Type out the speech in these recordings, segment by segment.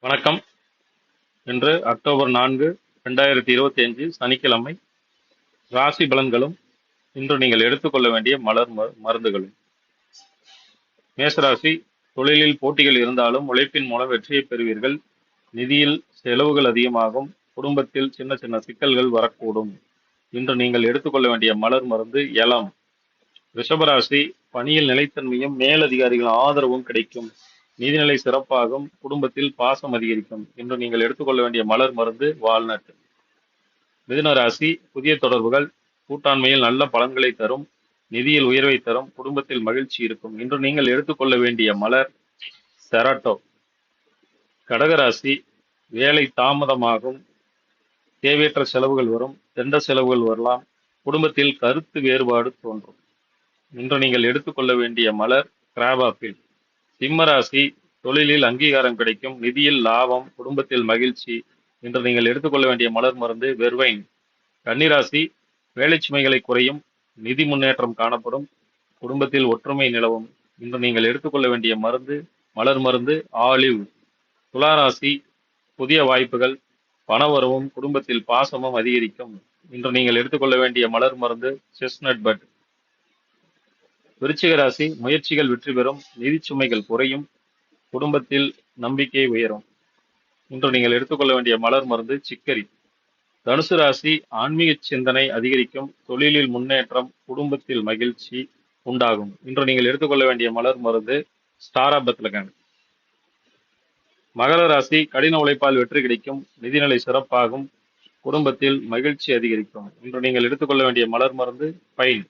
வணக்கம். இன்று அக்டோபர் நான்கு ரெண்டாயிரத்தி இருபத்தி அஞ்சு சனிக்கிழமை ராசி பலன்களும் இன்று நீங்கள் எடுத்துக்கொள்ள வேண்டிய மலர் மருந்துகளும். மேசராசி தொழிலில் போட்டிகள் இருந்தாலும் உழைப்பின் மூலம் வெற்றியை பெறுவீர்கள். நிதியில் செலவுகள் அதிகமாகும். குடும்பத்தில் சின்ன சின்ன சிக்கல்கள் வரக்கூடும். இன்று நீங்கள் எடுத்துக்கொள்ள வேண்டிய மலர் மருந்து எலம் ரிஷபராசி பணியில் நிலைத்தன்மையும் மேலதிகாரிகள் ஆதரவும் கிடைக்கும். நிதிநிலை சிறப்பாகும் குடும்பத்தில் பாசம் அதிகரிக்கும் இன்று நீங்கள் எடுத்துக்கொள்ள வேண்டிய மலர் மருந்து வால்நட். மிதுன ராசி புதிய தொடர்புகள் கூட்டாண்மையில் நல்ல பலன்களை தரும் நிதியில் உயர்வை தரும் குடும்பத்தில் மகிழ்ச்சி இருக்கும் இன்று நீங்கள் எடுத்துக்கொள்ள வேண்டிய மலர் செராட்டோ. கடகராசி வேலை தாமதமாகும் தேவையற்ற செலவுகள் வரும் தெண்ட செலவுகள் வரலாம் குடும்பத்தில் கருத்து வேறுபாடு தோன்றும். இன்று நீங்கள் எடுத்துக்கொள்ள வேண்டிய மலர் கிராபாப்பில் சிம்மராசி தொழிலில் அங்கீகாரம் கிடைக்கும் நிதியில் லாபம் குடும்பத்தில் மகிழ்ச்சி இன்று நீங்கள் எடுத்துக்கொள்ள வேண்டிய மலர் மருந்து வெர்வைன். கன்னிராசி வேலை சுமைகளை குறையும் நிதி முன்னேற்றம் காணப்படும் குடும்பத்தில் ஒற்றுமை நிலவும் இன்று நீங்கள் எடுத்துக்கொள்ள வேண்டிய மருந்து மலர் மருந்து ஆலிவ். துளாராசி புதிய வாய்ப்புகள் பணவரவும் குடும்பத்தில் பாசமும் அதிகரிக்கும் இன்று நீங்கள் எடுத்துக்கொள்ள வேண்டிய மலர் மருந்து செஸ்னட் பட். விருச்சிக ராசி முயற்சிகள் வெற்றி பெறும் நிதி சுமைகள் குறையும் குடும்பத்தில் நம்பிக்கை உயரும். இன்று நீங்கள் எடுத்துக்கொள்ள வேண்டிய மலர் மருந்து சிக்கரி. தனுசு ராசி ஆன்மீக சிந்தனை அதிகரிக்கும் தொழிலில் முன்னேற்றம் குடும்பத்தில் மகிழ்ச்சி உண்டாகும். இன்று நீங்கள் எடுத்துக்கொள்ள வேண்டிய மலர் மருந்து ஸ்டாரா பத்லகன் மகர ராசி கடின உழைப்பால் வெற்றி கிடைக்கும் நிதிநிலை சிறப்பாகும் குடும்பத்தில் மகிழ்ச்சி அதிகரிக்கும். இன்று நீங்கள் எடுத்துக்கொள்ள வேண்டிய மலர் மருந்து பைன்.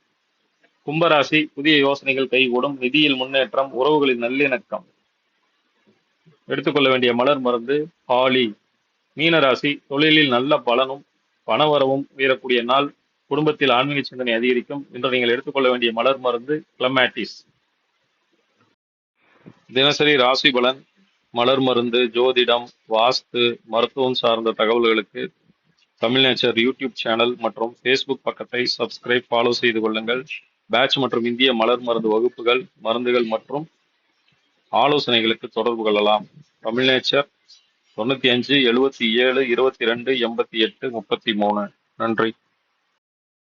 கும்பராசி புதிய யோசனைகள் கைகூடும். நிதியில் முன்னேற்றம் உறவுகளின் நல்லிணக்கம். எடுத்துக்கொள்ள வேண்டிய மலர் மருந்து பாலி. மீனராசி தொழிலில் நல்ல பலனும் பணவரவும் உயரக்கூடிய நாள் குடும்பத்தில் ஆன்மீக சிந்தனை அதிகரிக்கும். இன்று நீங்கள் எடுத்துக்கொள்ள வேண்டிய மலர் மருந்து கிளமேட்டிஸ் தினசரி ராசி பலன் மலர் மருந்து ஜோதிடம் வாஸ்து மருத்துவம் சார்ந்த தகவல்களுக்கு தமிழ் நேச்சர் யூடியூப் சேனல் மற்றும் ஃபேஸ்புக் பக்கத்தை சப்ஸ்கிரைப் ஃபாலோ செய்து கொள்ளுங்கள். பேட்ச் மற்றும் இந்திய மலர் மருந்து வகுப்புகள் மருந்துகள் மற்றும் ஆலோசனைகளுக்கு தொடர்பு கொள்ளலாம். தமிழ் நேச்சர் தொண்ணூற்றி அஞ்சு எழுபத்தி ஏழு இருபத்தி ரெண்டு எண்பத்தி எட்டு முப்பத்தி மூணு. நன்றி.